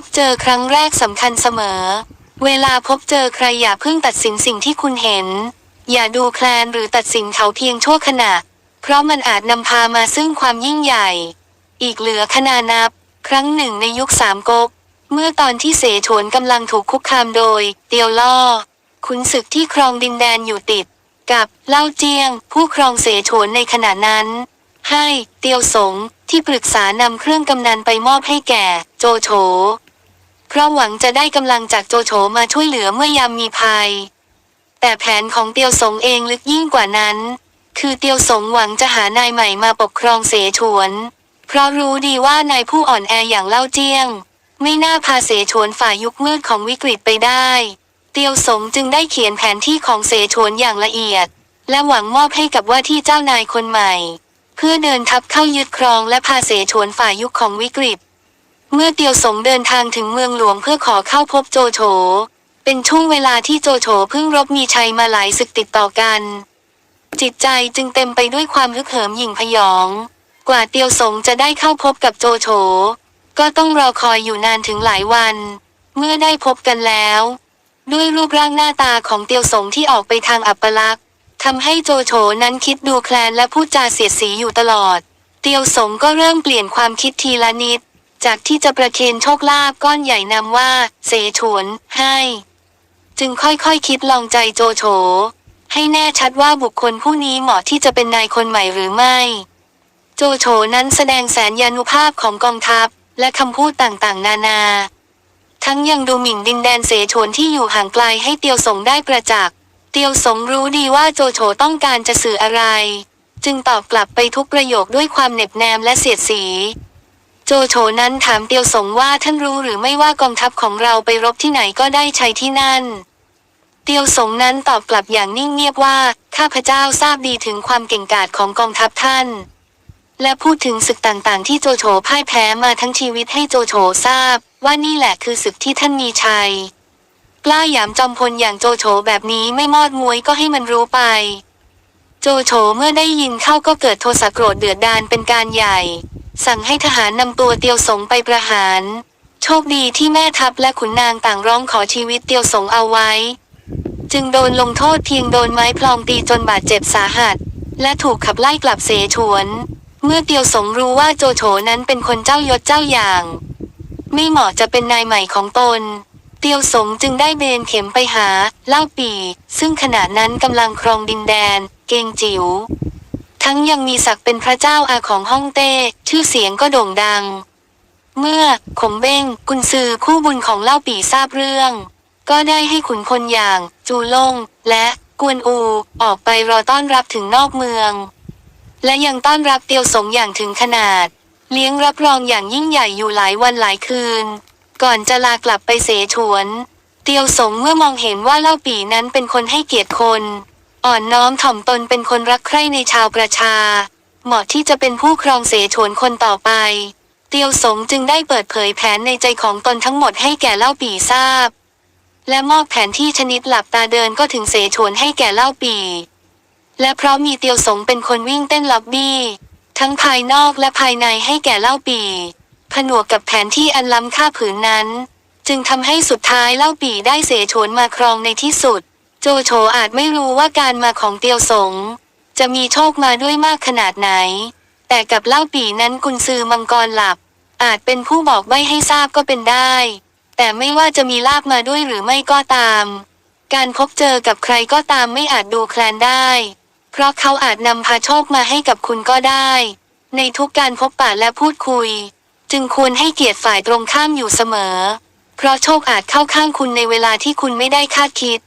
บเจอครั้งแรกสำคัญเสมอ เวลาพบเจอใครอย่าเพิ่งตัดสินสิ่งที่คุณเห็น อย่าดูแคลนหรือตัดสินเขาเพียงชั่วขณะ เพราะมันอาจนำพามาซึ่งความยิ่งใหญ่ อีกเหลือขนานับ ครั้งหนึ่งในยุคสามก๊กเมื่อตอนที่เสฉวนกำลังถูกคุกคามโดย เตียวล่อขุนศึกที่ครองดินแดนอยู่ติด กับเล่าเจียง ผู้ครองเสฉวนในขณะนั้น ให้เตียวสงที่ปรึกษานำเครื่องกำนันไปมอบให้แก่ โจโฉ ราะหวังจะได้กำลังจากโจโฉมาช่วยเหลือเมื่อยามมีภัย แต่แผนของเตียวสงเองลึกยิ่งกว่านั้น คือเตียวสงหวังจะหานายใหม่มาปกครองเสฉวน เพราะรู้ดีว่านายผู้อ่อนแออย่างเล่าเจียง ไม่น่าพาเสฉวนฝ่ายยุคมืดของวิกฤตไปได้ เตียวสงจึงได้เขียนแผนที่ของเสฉวนอย่างละเอียด และหวังมอบให้กับว่าที่เจ้านายคนใหม่ เพื่อเดินทัพเข้ายึดครองและพาเสฉวนฝ่ายยุคของวิกฤต เมื่อเตียวสงเดินทางถึงเมืองหลวงเพื่อขอเข้าพบโจโฉ เป็นช่วงเวลาที่โจโฉเพิ่งรบมีชัยมาหลายศึกติดต่อกัน จิตใจจึงเต็มไปด้วยความฮึกเหิมหยิ่งพยอง กว่าเตียวสงจะได้เข้าพบกับโจโฉ ก็ต้องรอคอยอยู่นานถึงหลายวัน เมื่อได้พบกันแล้ว ด้วยรูปร่างหน้าตาของเตียวสงที่ออกไปทางอัปลักษณ์ทำให้โจโฉนั้นคิดดูแคลนและพูดจาเสียดสีอยู่ตลอด เตียวสงก็เริ่มเปลี่ยนความคิดทีละนิด จากที่จะประเคนโชคลาภก้อนใหญ่นำว่า เสฉวนให้ จึงค่อยๆคคิดลองใจโจโฉให้แน่ชัดว่าบุคคลผู้นี้เหมาะที่จะเป็นนายคนใหม่หรือไม่ โจโฉนั้นแสดงแสนยานุภาพของกองทัพ และคำพูดต่างๆ นานา ทั้งยังดูหมิ่นดินแดนเสฉวนที่อยู่ห่างไกลให้เตียวสงได้ประจักษ์เตียวสงรู้ดีว่าโจโฉต้องการจะสื่ออะไร จึงตอบกลับไปทุกประโยคด้วยความเหน็บแนมและเสียดสี โจโฉนั้นถามเตียวสงว่าท่านรู้หรือไม่ว่ากองทัพของเราไปรบที่ไหนก็ได้ใชัยที่นั่น เตียวสงนั้นตอบกลับอย่างนิ่งเงียบว่าข้าพเจ้าทราบดีถึงความเก่งกาจของกองทัพท่าน และพูดถึงศึกต่างๆ ที่โจโฉพ่ายแพ้มาทั้งชีวิตให้โจโฉทราบ ว่านี่แหละคือศึกที่ท่านมีชัยกล้าหยามจอมพลอย่างโจโฉแบบนี้ไม่มอดมวยก็ให้มันรู้ไป โจโฉเมื่อได้ยินเข้าก็เกิดโทสะโกรธเดือดดาลเป็นการใหญ่ สั่งให้ทหารนำตัวเตียวสงไปประหาร โชคดีที่แม่ทัพและขุนนางต่างร้องขอชีวิตเตียวสงเอาไว้ จึงโดนลงโทษเพียงโดนไม้พลองตีจนบาดเจ็บสาหัส และถูกขับไล่กลับเสฉวน เมื่อเตียวสงรู้ว่าโจโฉนั้นเป็นคนเจ้ายศเจ้าอย่าง ไม่เหมาะจะเป็นนายใหม่ของตน เตียวสงจึงได้เบนเข็มไปหาเล่าปี ซึ่งขณะนั้นกำลังครองดินแดน เกงจิ๋ว ทั้งยังมีศักดิ์เป็นพระเจ้าอาของฮ่องเต้ ชื่อเสียงก็โด่งดัง เมื่อขงเบ้งกุนซือคู่บุญของเล่าปีทราบเรื่อง ก็ได้ให้ขุนพลอย่าง จูลง และกวนอูออกไปรอต้อนรับถึงนอกเมือง และยังต้อนรับเตียวสงอย่างถึงขนาด เลี้ยงรับรองอย่างยิ่งใหญ่อยู่หลายวันหลายคืน ก่อนจะลากลับไปเสฉวน เตียวสงเมื่อมองเห็นว่าเล่าปีนั้นเป็นคนให้เกียรติคน อ่อนน้อมถ่อมตนเป็นคนรักใคร่ในชาวประชา เหมาะที่จะเป็นผู้ครองเสฉวนคนต่อไป เตียวสงจึงได้เปิดเผยแผนในใจของตนทั้งหมดให้แก่เล่าปีทราบ และมอบแผนที่ชนิดหลับตาเดินก็ถึงเสฉวนให้แก่เล่าปีและเพราะมีเตียวสงเป็นคนวิ่งเต้นล็อบบี้ ทั้งภายนอกและภายในให้แก่เล่าปีผนวกกับแผนที่อันล้ำค่าผืนนั้น จึงทำให้สุดท้ายเล่าปีได้เสฉวนมาครองในที่สุด โจโฉอาจไม่รู้ว่าการมาของเตียวสง จะมีโชคมาด้วยมากขนาดไหน แต่กับเล่าปีนั้นกุนซือมังกรหลับ อาจเป็นผู้บอกใบ้ให้ทราบก็เป็นได้ แต่ไม่ว่าจะมีลาบมาด้วยหรือไม่ก็ตาม การพบเจอกับใครก็ตามไม่อาจดูแคลนได้ เพราะเขาอาจนำพาโชคมาให้กับคุณก็ได้ ในทุกการพบปะและพูดคุย จึงควรให้เกียรติฝ่ายตรงข้ามอยู่เสมอ เพราะโชคอาจเข้าข้างคุณในเวลาที่คุณไม่ได้คาดคิด